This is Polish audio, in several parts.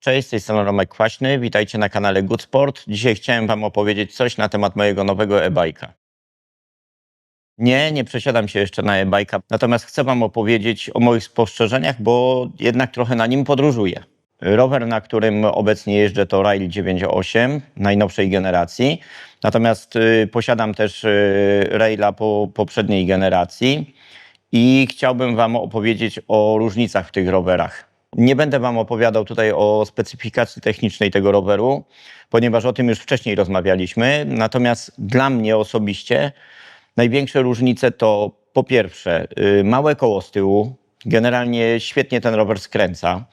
Cześć, z tej strony Romek Kwaśny, witajcie na kanale Good Sport. Dzisiaj chciałem wam opowiedzieć coś na temat mojego nowego e-bike'a. Nie, nie przesiadam się jeszcze na e-bike'a, natomiast chcę wam opowiedzieć o moich spostrzeżeniach, bo jednak trochę na nim podróżuję. Rower, na którym obecnie jeżdżę to Rail 9.8 najnowszej generacji, natomiast y, posiadam też y, Raila po poprzedniej generacji i chciałbym wam opowiedzieć o różnicach w tych rowerach. Nie będę Wam opowiadał tutaj o specyfikacji technicznej tego roweru, ponieważ o tym już wcześniej rozmawialiśmy. Natomiast dla mnie osobiście największe różnice to po pierwsze y, małe koło z tyłu. Generalnie świetnie ten rower skręca.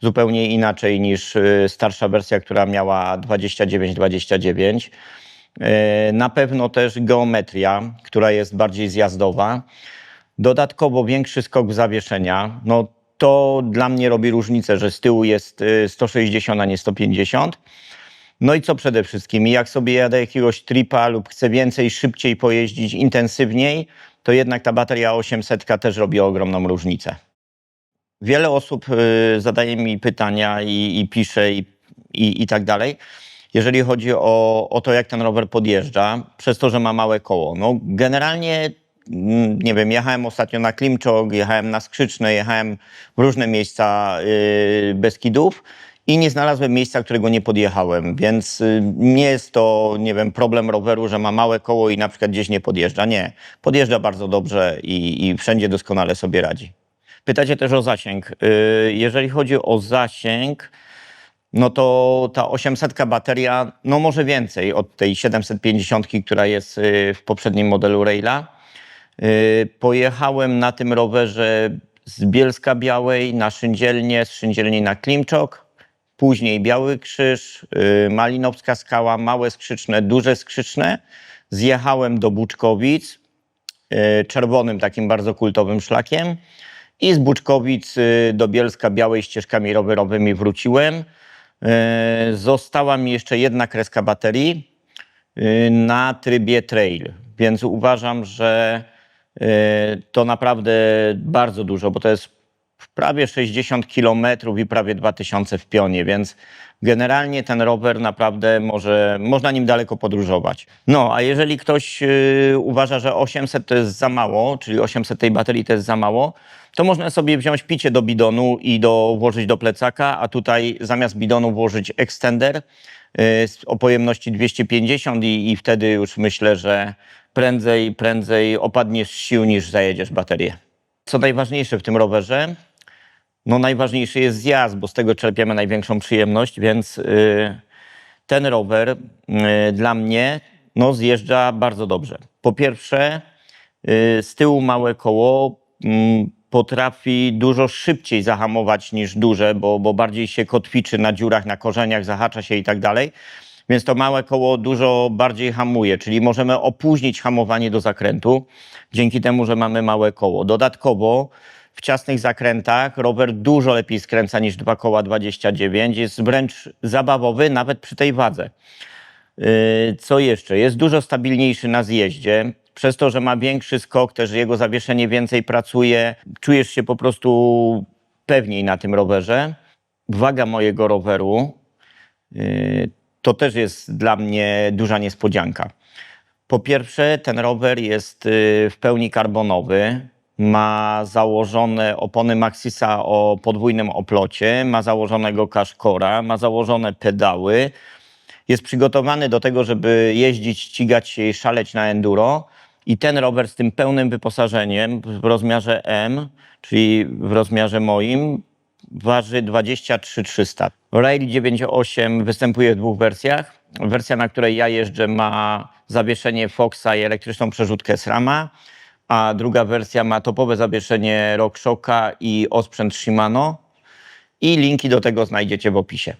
Zupełnie inaczej niż y, starsza wersja, która miała 29-29. Y, Na pewno też geometria, która jest bardziej zjazdowa. Dodatkowo większy skok zawieszenia. No to dla mnie robi różnicę, że z tyłu jest y, 160, a nie 150. No i co przede wszystkim, jak sobie jadę jakiegoś tripa lub chcę więcej, szybciej pojeździć, intensywniej, to jednak ta bateria 800 też robi ogromną różnicę. Wiele osób y, zadaje mi pytania i, i pisze i, i, i tak dalej, jeżeli chodzi o, o to, jak ten rower podjeżdża, przez to, że ma małe koło. No generalnie nie wiem, jechałem ostatnio na Klimczok, jechałem na Skrzyczne, jechałem w różne miejsca yy, Beskidów i nie znalazłem miejsca, którego nie podjechałem, więc y, nie jest to, nie wiem, problem roweru, że ma małe koło i na przykład gdzieś nie podjeżdża. Nie, podjeżdża bardzo dobrze i, i wszędzie doskonale sobie radzi. Pytacie też o zasięg. Yy, Jeżeli chodzi o zasięg, no to ta 800 bateria, no może więcej od tej 750, która jest y, w poprzednim modelu Raila. Y, Pojechałem na tym rowerze z Bielska Białej na Szyndzielnię, z Szyndzielni na Klimczok, później Biały Krzyż, y, Malinowska Skała, Małe Skrzyczne, Duże Skrzyczne. Zjechałem do Buczkowic, y, czerwonym takim bardzo kultowym szlakiem i z Buczkowic do Bielska Białej ścieżkami rowerowymi wróciłem. Została mi jeszcze jedna kreska baterii na trybie trail, więc uważam, że to naprawdę bardzo dużo, bo to jest prawie 60 km i prawie 2000 w pionie, więc generalnie ten rower naprawdę może, można nim daleko podróżować. No, a jeżeli ktoś y, uważa, że 800 to jest za mało, czyli 800 tej baterii to jest za mało, to można sobie wziąć picie do bidonu i do, włożyć do plecaka, a tutaj zamiast bidonu włożyć extender y, z- o pojemności 250 i, i wtedy już myślę, że prędzej, prędzej opadniesz sił niż zajedziesz baterię. Co najważniejsze w tym rowerze, no najważniejszy jest zjazd, bo z tego czerpiemy największą przyjemność, więc y, ten rower y, dla mnie no, zjeżdża bardzo dobrze. Po pierwsze, y, z tyłu małe koło mm, potrafi dużo szybciej zahamować niż duże, bo, bo bardziej się kotwiczy na dziurach, na korzeniach, zahacza się i tak dalej. Więc to małe koło dużo bardziej hamuje, czyli możemy opóźnić hamowanie do zakrętu dzięki temu, że mamy małe koło. Dodatkowo w ciasnych zakrętach rower dużo lepiej skręca niż dwa koła 29, jest wręcz zabawowy nawet przy tej wadze. Yy, Co jeszcze? Jest dużo stabilniejszy na zjeździe. Przez to, że ma większy skok, też jego zawieszenie więcej pracuje, czujesz się po prostu pewniej na tym rowerze. Waga mojego roweru yy, to też jest dla mnie duża niespodzianka. Po pierwsze, ten rower jest y, w pełni karbonowy. Ma założone opony Maxisa o podwójnym oplocie, ma założonego kaszkora, ma założone pedały. Jest przygotowany do tego, żeby jeździć, ścigać się i szaleć na enduro. I ten rower z tym pełnym wyposażeniem w rozmiarze M, czyli w rozmiarze moim, waży 23300. Rail 9.8 występuje w dwóch wersjach. Wersja, na której ja jeżdżę, ma zawieszenie Foxa i elektryczną przerzutkę SRAMa, a druga wersja ma topowe zawieszenie RockShocka i osprzęt Shimano. I linki do tego znajdziecie w opisie.